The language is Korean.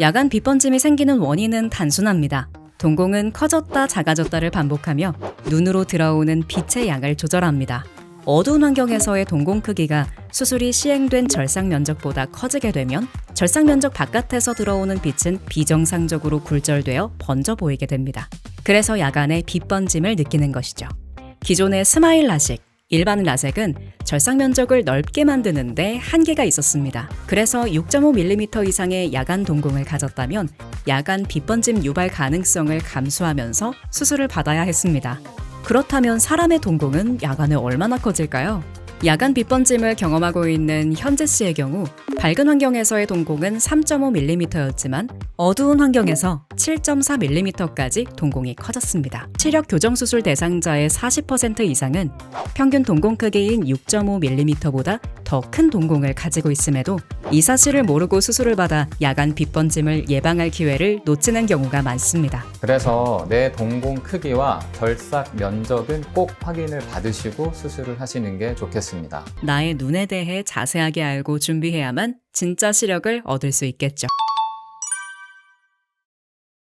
야간 빛번짐이 생기는 원인은 단순합니다. 동공은 커졌다 작아졌다를 반복하며 눈으로 들어오는 빛의 양을 조절합니다. 어두운 환경에서의 동공 크기가 수술이 시행된 절상 면적보다 커지게 되면 절상 면적 바깥에서 들어오는 빛은 비정상적으로 굴절되어 번져 보이게 됩니다. 그래서 야간에 빛 번짐을 느끼는 것이죠. 기존의 스마일 라식, 일반 라섹은 절상 면적을 넓게 만드는데 한계가 있었습니다. 그래서 6.5mm 이상의 야간 동공을 가졌다면 야간 빛번짐 유발 가능성을 감수하면서 수술을 받아야 했습니다. 그렇다면 사람의 동공은 야간에 얼마나 커질까요? 야간 빛번짐을 경험하고 있는 현재 씨의 경우 밝은 환경에서의 동공은 3.5mm였지만 어두운 환경에서 7.4mm까지 동공이 커졌습니다. 시력 교정 수술 대상자의 40% 이상은 평균 동공 크기인 6.5mm보다 더 큰 동공을 가지고 있음에도 이 사실을 모르고 수술을 받아 야간 빛번짐을 예방할 기회를 놓치는 경우가 많습니다. 그래서 내 동공 크기와 결삭 면적은 꼭 확인을 받으시고 수술을 하시는 게 좋겠습니다. 나의 눈에 대해 자세하게 알고 준비해야만 진짜 시력을 얻을 수 있겠죠.